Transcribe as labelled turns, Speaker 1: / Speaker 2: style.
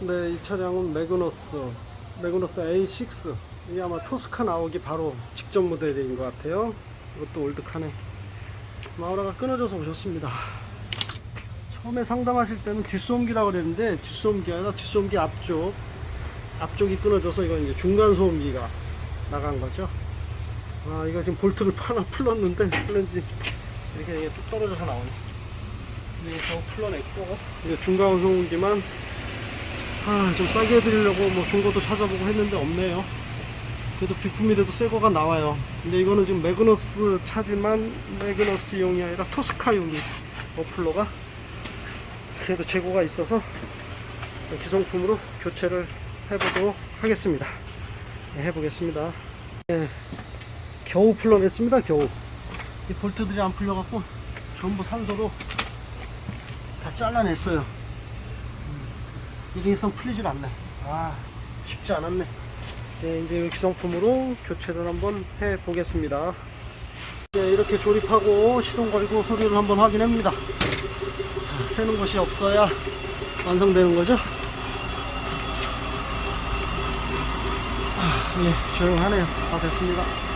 Speaker 1: 네, 이 차량은 매그너스, 매그너스 A6. 이게 아마 토스카 나오기 바로 직전 모델인 것 같아요. 이것도 올드카네. 마우라가 끊어져서 오셨습니다. 처음에 상담하실 때는 뒷소음기라고 그랬는데 뒷소음기 아니라 뒷소음기 앞쪽 앞쪽이 끊어져서 이건 이제 중간 소음기가 나간 거죠. 아 이거 지금 볼트를 하나 풀었는데 풀는지 이렇게 이게 뚝 떨어져서 나오네. 이게 겨우 풀어냈고 이게 중간 소음기만 아, 좀 싸게 해드리려고 뭐 중고도 찾아보고 했는데 없네요. 그래도 비품이라도 새 거가 나와요. 근데 이거는 지금 매그너스 차지만 매그너스용이 아니라 토스카용이 어플러가 그래도 재고가 있어서 기성품으로 교체를 해보도록 하겠습니다. 네, 해보겠습니다. 네, 겨우 풀러냈습니다. 겨우 이 볼트들이 안 풀려갖고 전부 산소로 다 잘라냈어요. 일인성 풀리질 않네. 아, 쉽지 않았네. 네, 이제 이 기성품으로 교체를 한번 해 보겠습니다. 네, 이렇게 조립하고 시동 걸고 소리를 한번 확인합니다. 자, 새는 곳이 없어야 완성되는 거죠. 아, 예, 조용하네요. 다 됐습니다.